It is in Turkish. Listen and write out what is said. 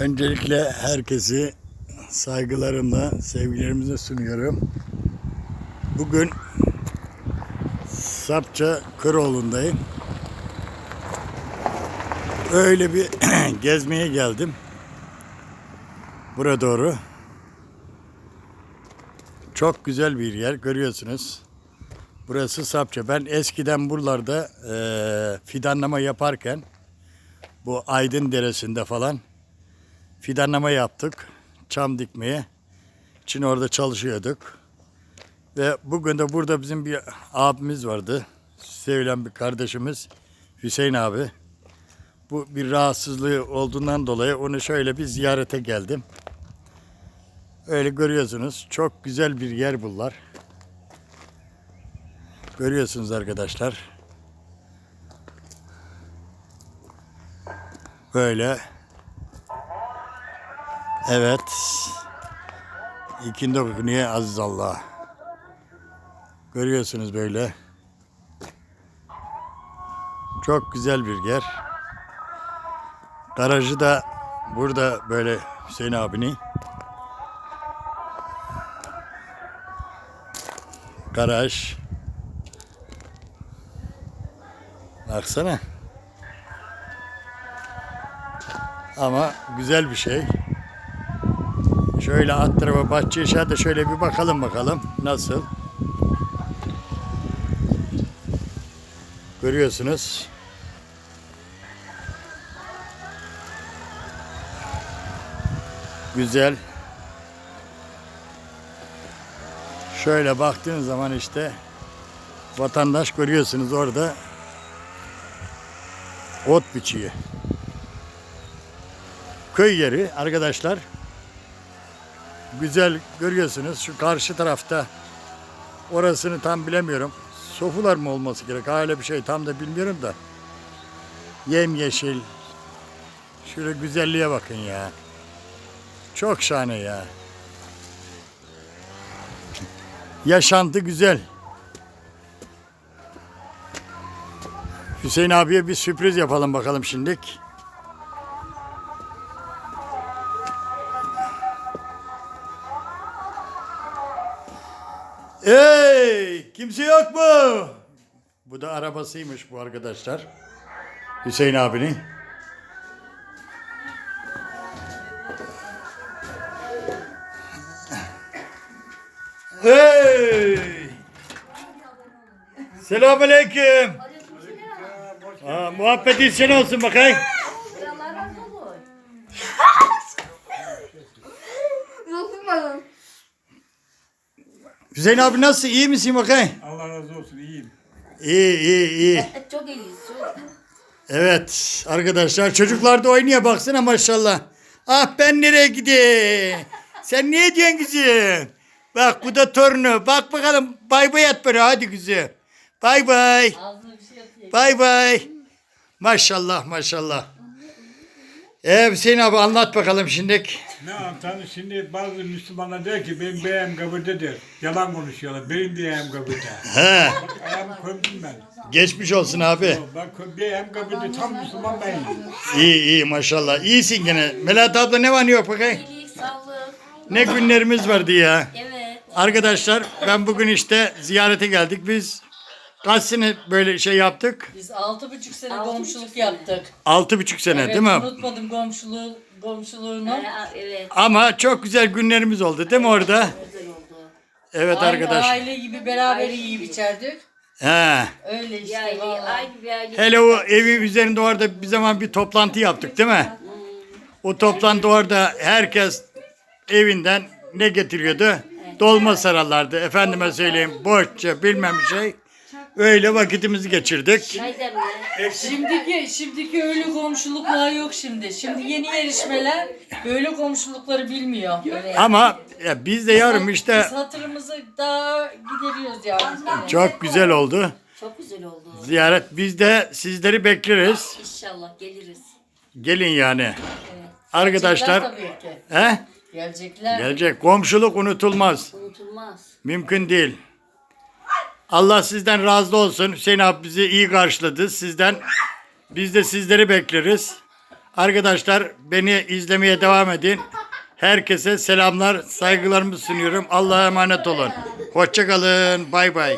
Öncelikle herkesi saygılarımla, sevgilerimizi sunuyorum. Bugün Sapça Köroğlu'ndayım. Öyle bir gezmeye geldim. Buraya doğru. Çok güzel bir yer görüyorsunuz. Burası Sapça. Ben eskiden buralarda eee, fidanlama yaparken bu Aydın Deresi'nde falan fidanlama yaptık. Çam dikmeye. için orada çalışıyorduk. Ve bugün de burada bizim bir abimiz vardı. Sevilen bir kardeşimiz Hüseyin abi. Bu bir rahatsızlığı olduğundan dolayı onu şöyle bir ziyarete geldim. Öyle görüyorsunuz. Çok güzel bir yer bunlar. Görüyorsunuz arkadaşlar. Böyle. Evet. İkindi okunuyor aziz Allah. Görüyorsunuz böyle. Çok güzel bir yer. Garajı da burada böyle Hüseyin abinin. Garaj. Baksana. Ama güzel bir şey. Şöyle alt tarafa bahçe da şöyle bir bakalım bakalım nasıl. Görüyorsunuz. Güzel. Şöyle baktığınız zaman işte vatandaş görüyorsunuz orada ot biçiyor. Köy yeri arkadaşlar. Güzel görüyorsunuz şu karşı tarafta orasını tam bilemiyorum. Sofular mı olması gerek? Öyle bir şey tam da bilmiyorum da. Yem yeşil. Şöyle güzelliğe bakın ya. Çok şahane ya. Yaşantı güzel. Hüseyin abiye bir sürpriz yapalım bakalım şimdilik. Hey! Kimse yok mu? Bu da arabasıymış bu arkadaşlar. Hüseyin abinin. Hey! Selamünaleyküm. Ha, muhabbet için olsun bakayım. Dokunmadım. Hüseyin abi nasıl? İyi misin bakayım? Allah razı olsun iyiyim. İyi iyi iyi. Çok iyiyiz. Çok. Evet arkadaşlar çocuklar da oynuyor baksana maşallah. Ah ben nereye gideyim? Sen niye diyorsun kızım? Bak bu da torunu. Bak bakalım bay bay at bana hadi kızım. Bay bay. Ağzına bir şey. Bay bay. Maşallah maşallah. Ee Hüseyin abi anlat bakalım şimdi. Ne anlatalım şimdi bazı Müslümanlar der ki benim beyim kabirdedir. Yalan konuşuyorlar. Benim beyim kabirde. He, Ayağımı kömdüm ben. geçmiş olsun abi. Ben kö- beyim kabirde tam Müslüman beyim. İyi iyi maşallah. İyisin gene. Melahat abla ne var ne yok bakayım. İyilik, sağlık. Ne günlerimiz vardı ya. Evet. Arkadaşlar ben bugün işte ziyarete geldik. Biz kaç sene böyle şey yaptık? Biz altı buçuk sene Altı komşuluk buçuk sene. yaptık. Altı buçuk sene Evet, değil mi? Unutmadım komşuluğu, komşuluğunu. Ee, Evet. Ama çok güzel günlerimiz oldu değil mi orada? Güzel oldu. Evet Aynı arkadaş. aile gibi beraber Aile yiyip gibi. içerdik. He. Öyle işte aile, vallahi. aynı bir aile. Hele o evi üzerinde orada bir zaman bir toplantı yaptık değil mi? O toplantı orada herkes evinden ne getiriyordu? Dolma sararlardı. Efendime söyleyeyim borçça bilmem bir şey. Öyle vakitimizi geçirdik. Şimdiki, şimdiki öyle komşuluklar yok şimdi. Şimdi yeni yarışmeler böyle komşulukları bilmiyor. Böyle. Ama ya biz de yarım işte Biz hatırımızı daha gideriyoruz yani. çok güzel oldu. Çok güzel oldu. Ziyaret biz de sizleri bekleriz. İnşallah geliriz. Gelin yani. Evet. Arkadaşlar Gelecekler tabii ki. he? Gelecekler. Gelecek. Komşuluk unutulmaz. Unutulmaz. Mümkün değil. Allah sizden razı olsun. Hüseyin abi bizi iyi karşıladı. Sizden biz de sizleri bekleriz. Arkadaşlar beni izlemeye devam edin. Herkese selamlar, saygılarımı sunuyorum. Allah'a emanet olun. Hoşçakalın. Bay bay.